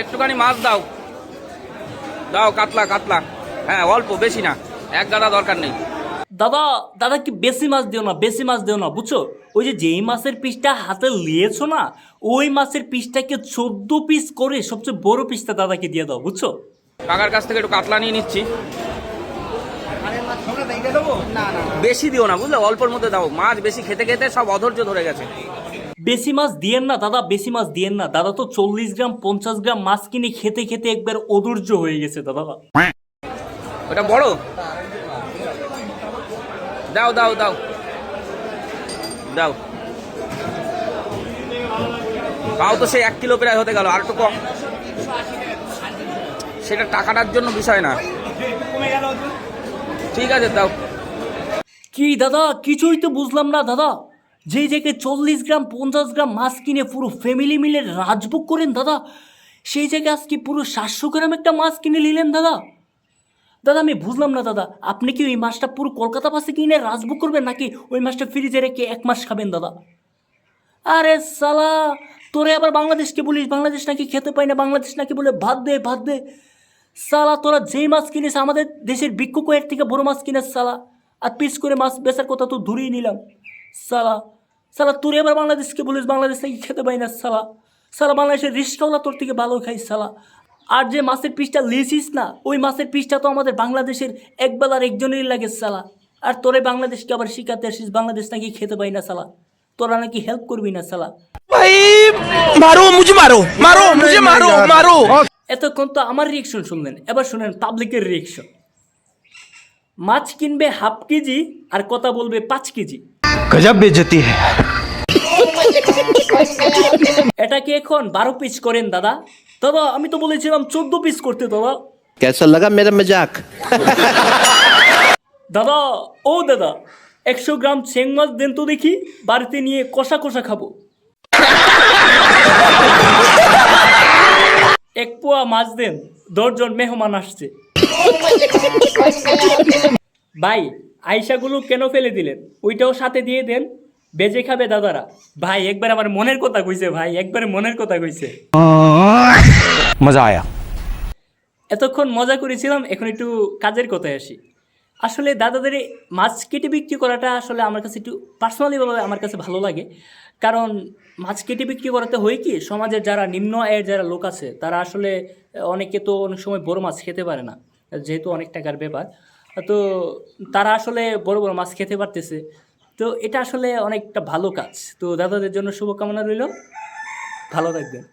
একটুখানি মাছ দাও। দাও কাতলা কাতলা। হ্যাঁ অল্প বেশি না। এক গাদা দরকার নেই। দাদা দাদা কি বেশি মাছ দিও না? বেশি মাছ দিও না বুঝছ? ওই যে যেই মাছের পিসটা হাতে লিয়েছো না ওই মাছের পিসটাকে চোদ্দ পিস করে সবচেয়ে বড় পিসটা দাদাকে দিয়ে দাও বুঝছ? কাকার কাছ থেকে একটু কাতলা নিয়ে নিচ্ছি। বেশি দিও না বুঝলে? অল্পর মধ্যে দাও। মাছ বেশি খেতে খেতে সব অধৈর্য ধরে গেছে। বেশি মাছ দিয়েন না দাদা বেশি মাছ দিয়েন না। দাদা তো চল্লিশ গ্রাম পঞ্চাশ গ্রাম মাছ কিনে খেতে খেতে একবার অধৈর্য হয়ে গেছে দাদা। ওটা বড়? দাও দাও দাও। দাও। তাও তো সেই এক কিলো প্রায় হতে গেল আর একটু কম। সেটা টাকাটার জন্য বিষয় না। ঠিক আছে দাও। কি দাদা? কিছুই তো বুঝলাম না দাদা। যেই জায়গায় চল্লিশ গ্রাম, পঞ্চাশ গ্রাম মাছ কিনে পুরো ফ্যামিলি মিলে রাজভোগ করেন দাদা। সেই জায়গায় আজকে পুরো সাতশো গ্রাম একটা মাছ কিনে নিলেন দাদা। দাদা, আমি বুঝলাম না দাদা, আপনি কি ওই মাছটা পুরো কলকাতা পাশে কিনে রাজভোগ করবেন, নাকি ওই মাছটা ফ্রিজে রেখে এক মাস খাবেন দাদা? আরে সালা, তোরে আবার বাংলাদেশকে বলিস, বাংলাদেশ নাকি খেতে পাই না, বাংলাদেশ নাকি বলে, ভাত দে ভাত দে। সালা, তোরা যেই মাছ কিনিস আমাদের দেশের বিক্ষু কয়ের থেকে বড় মাছ কিনিস সালা। আর পিস করে মাছ বেচার কথা তো দূরেই নিলাম। সালা সালা তুই আবার বাংলাদেশকে বলিস বাংলাদেশ নাকি খেতে পাই না সালা। সালা বাংলাদেশের রিস্কাওয়ালা তোর থেকে ভালো খাই সালা। আর যে মাছের পিসটা লিসিস না ওই মাছের পিসটা তো আমাদের বাংলাদেশের একবেলার একজনেরই লাগে সালা। আর তোরে বাংলাদেশকে আবার শিখাতে আসিস বাংলাদেশ নাকি খেতে পাই না সালা। তোরা নাকি হেল্প করবি না সালা। ভাই মারো মুঝে মারো মারো মুঝে মারো মারো। এতক্ষণ তো আমার রিয়েকশন শুনলেন এবার শুনেন পাবলিকের রিয়েকশন মাছ কিনবে হাফ কেজি আর কথা বলবে পাঁচ কেজি। গজব বেজতি এটা কি এখন বারো পিস করেন দাদা? দাদা আমি তো বলেছিলাম চোদ্দ পিস করতে দাদা। কেসা লাগা মেরা মেজাক দাদা ও দাদা একশো গ্রাম চেং মাছ দেন তো দেখি বাড়িতে নিয়ে কষা কষা খাব। এক পোয়া মাছ দেন দশজন মেহমান আসছে। ভাই আয়সাগুলো কেন ফেলে দিলেন? ওইটাও সাথে দিয়ে দেন। বেজে খাবে দাদারা। ভাই একবার আমার মনের কথা কইছে ভাই একবার মনের কথা কইছে। মজা আয়া। এতক্ষণ মজা করেছিলাম এখন একটু কাজের কথায় আসি। আসলে দাদাদের মাছ কেটে বিক্রি করাটা আসলে আমার কাছে একটু পার্সোনালিভাবে আমার কাছে ভালো লাগে। কারণ মাছ কেটে বিক্রি করাতে হয় কি সমাজের যারা নিম্ন আয়ের যারা লোক আছে তারা আসলে অনেকে তো অনেক সময় বড় মাছ খেতে পারে না। যেহেতু অনেক টাকার ব্যাপার। তো তারা আসলে বড় বড় মাছ খেতে পারতেছে। তো এটা আসলে অনেকটা ভালো কাজ। তো দাদাদের জন্য শুভকামনা রইল। ভালো থাকবেন।